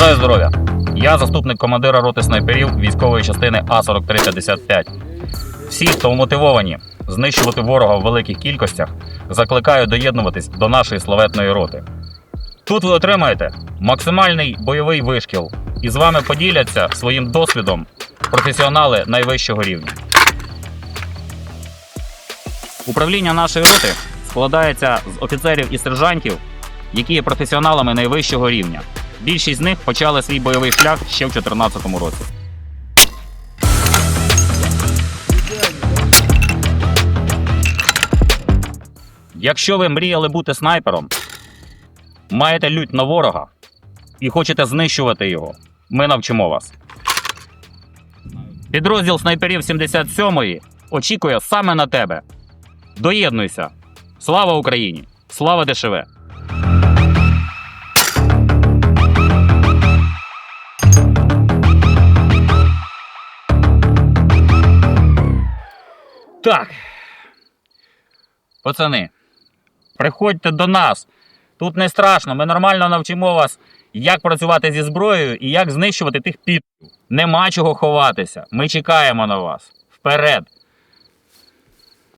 Бажаю здоров'я! Я заступник командира роти снайперів військової частини А4355. Всі, хто мотивовані знищувати ворога в великих кількостях, закликаю доєднуватись до нашої славетної роти. Тут ви отримаєте максимальний бойовий вишкіл і з вами поділяться своїм досвідом професіонали найвищого рівня. Управління нашої роти складається з офіцерів і сержантів, які є професіоналами найвищого рівня. Більшість з них почали свій бойовий шлях ще в 2014 році. Якщо ви мріяли бути снайпером, маєте лють на ворога і хочете знищувати його, ми навчимо вас. Підрозділ снайперів 77-ї очікує саме на тебе. Доєднуйся! Слава Україні! Слава ДШВ! Так. Пацани, приходьте до нас. Тут не страшно, ми нормально навчимо вас, як працювати зі зброєю і як знищувати тих підів. Нема чого ховатися. Ми чекаємо на вас. Вперед!